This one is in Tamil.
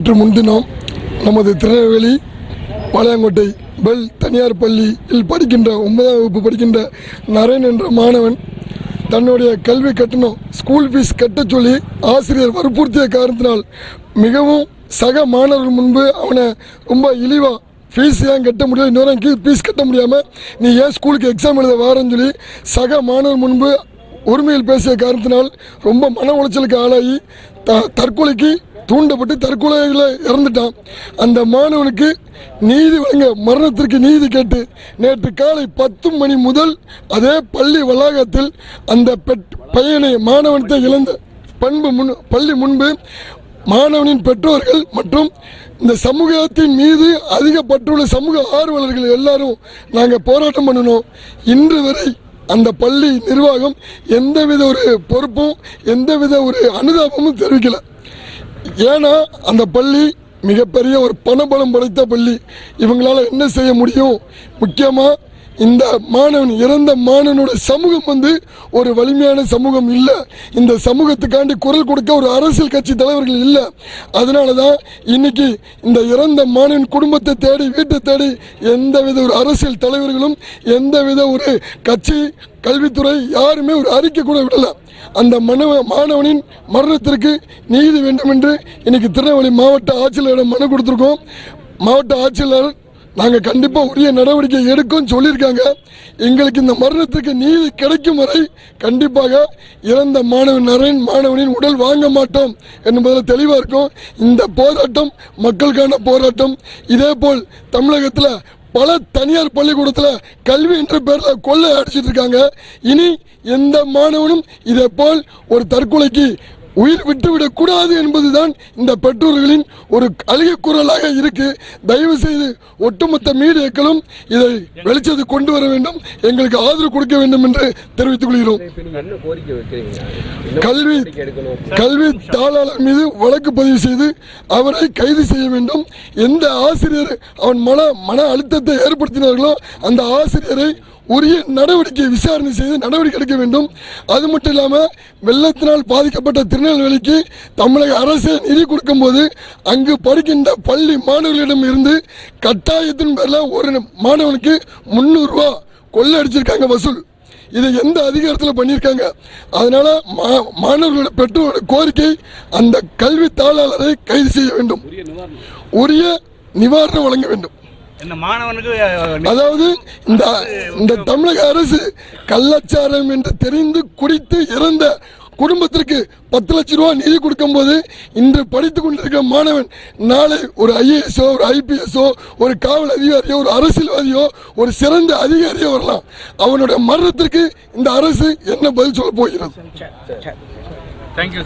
நேற்று முன்தினம் நமது திருநெல்வேலி பாளையங்கோட்டை பெல் தனியார் பள்ளியில் படிக்கின்ற ஒன்பதாம் வகுப்பு படிக்கின்ற நரேன் என்ற மாணவன் தன்னுடைய கல்வி கட்டணம் ஸ்கூல் ஃபீஸ் கட்டச் சொல்லி ஆசிரியர் வற்புறுத்திய காரணத்தினால் மிகவும் சக மாணவர்கள் முன்பு அவனை ரொம்ப இழிவாக ஃபீஸ் ஏன் கட்ட முடியல இன்னொரு ஃபீஸ் கட்ட முடியாமல் நீ ஏன் ஸ்கூலுக்கு எக்ஸாம் எழுத வரேன்னு சொல்லி சக மாணவர் முன்பு உரிமையில் பேசிய காரணத்தினால் ரொம்ப மன உளைச்சலுக்கு ஆளாகி தற்கொலைக்கு தூண்டப்பட்டு தற்கொலையில் இறந்துட்டான். அந்த மாணவனுக்கு நீதி வழங்க மரணத்திற்கு நீதி கேட்டு நேற்று காலை பத்து மணி முதல் அதே பள்ளி வளாகத்தில் அந்த பெட் பையனை மாணவனத்தை இழந்த பண்பு முன் பள்ளி முன்பு மாணவனின் பெற்றோர்கள் மற்றும் இந்த சமூகத்தின் மீது அதிகப்பட்டுள்ள சமூக ஆர்வலர்கள் எல்லாரும் நாங்கள் போராட்டம் பண்ணணும் இன்று வரை அந்த பள்ளி நிர்வாகம் எந்தவித ஒரு பொறுப்பும் எந்தவித ஒரு அனுதாபமும் தெரிவிக்கல. ஏன்னா அந்த பள்ளி மிகப்பெரிய ஒரு பணபலம் படைத்த பள்ளி. இவங்களால் என்ன செய்ய முடியும்? முக்கியமாக இந்த மாணவன் இறந்த மாணவனோட சமூகம் வந்து ஒரு வலிமையான சமூகம் இல்லை. இந்த சமூகத்துக்காண்டி குரல் கொடுக்க ஒரு அரசியல் கட்சி தலைவர்கள் இல்லை. அதனால தான் இன்னைக்கு இந்த இறந்த மாணவன் குடும்பத்தை தேடி வீட்டை தேடி எந்தவித ஒரு அரசியல் தலைவர்களும் எந்தவித ஒரு கட்சி கல்வித்துறை யாருமே ஒரு அறிக்கை கூட விடலை. அந்த மனவ மாணவனின் மரணத்திற்கு நீதி வேண்டும் என்று இன்னைக்கு திருநெல்வேலி மாவட்ட ஆட்சியரிடம் மனு கொடுத்துருக்கோம். மாவட்ட ஆட்சியாளர் நாங்கள் கண்டிப்பாக உரிய நடவடிக்கை எடுக்கும்னு சொல்லியிருக்காங்க. எங்களுக்கு இந்த மரணத்துக்கு நீதி கிடைக்கும் வரை கண்டிப்பாக இறந்த மாணவன் நரேன் மாணவனின் உடல் வாங்க மாட்டோம் என்பதில் தெளிவாக இருக்கும். இந்த போராட்டம் மக்களுக்கான போராட்டம். இதேபோல் தமிழகத்தில் பல தனியார் பள்ளிக்கூடத்தில் கல்வி என்ற பேரில் கொள்ளை அடிச்சிட்டு இருக்காங்க. இனி எந்த மாணவனும் இதே போல் ஒரு தற்கொலைக்கு உயிர் விட்டுவிடக் கூடாது என்பதுதான் இந்த பெற்றோர்களின் ஒரு அழுகை குரலாக இருக்கு. தயவு செய்து ஒட்டுமொத்த மீடியாக்களும் இதை வெளிச்சத்து கொண்டு வர வேண்டும். எங்களுக்கு ஆதரவு கொடுக்க வேண்டும் என்று தெரிவித்துக் கொள்கிறோம். கல்வி கல்வி தாளாளர் மீது வழக்கு பதிவு செய்து அவரை கைது செய்ய வேண்டும். எந்த ஆசிரியர் அவன் மன மன அழுத்தத்தை ஏற்படுத்தினார்களோ அந்த ஆசிரியரை உரிய நடவடிக்கை விசாரணை செய்து நடவடிக்கை எடுக்க வேண்டும். அது மட்டும் இல்லாமல் வெள்ளத்தினால் பாதிக்கப்பட்ட திருநெல்வேலிக்கு தமிழக அரசு நிதி கொடுக்கும்போது அங்கு படிக்கின்ற பள்ளி மாணவர்களிடம் இருந்து கட்டாயத்தின் பேரில் ஒரு மாணவனுக்கு முந்நூறுரூவா கொள்ளடிச்சிருக்காங்க வசூல். இதை எந்த அதிகாரத்தில் பண்ணியிருக்காங்க அதனால் மா- மாணவர்களோட பெற்றோரோட கோரிக்கை அந்த கல்வி தாளாளரை கைது செய்ய வேண்டும். உரிய நிவாரணம் வழங்க வேண்டும். இந்த மாணவனுக்கு அஹ், அதாவது இந்த இந்த தமிழக அரசு கள்ளச்சாரம் என்று தெரிந்து குடித்து இறந்த குடும்பத்திற்கு பத்து லட்சம் ரூபாய் நிதி கொடுக்கும்போது இன்று படித்துக் கொண்டிருக்கிற மாணவன் நாளை ஒரு ஐஏஎஸ்ஓ ஒரு ஐபிஎஸ்ஓ ஒரு காவல் அதிகாரியோ ஒரு அரசியல்வாதியோ ஒரு சிறந்த அதிகாரியோ வரலாம். அவனுடைய மரணத்திற்கு இந்த அரசு என்ன பதில் சொல்ல போகிறது? தேங்க்யூ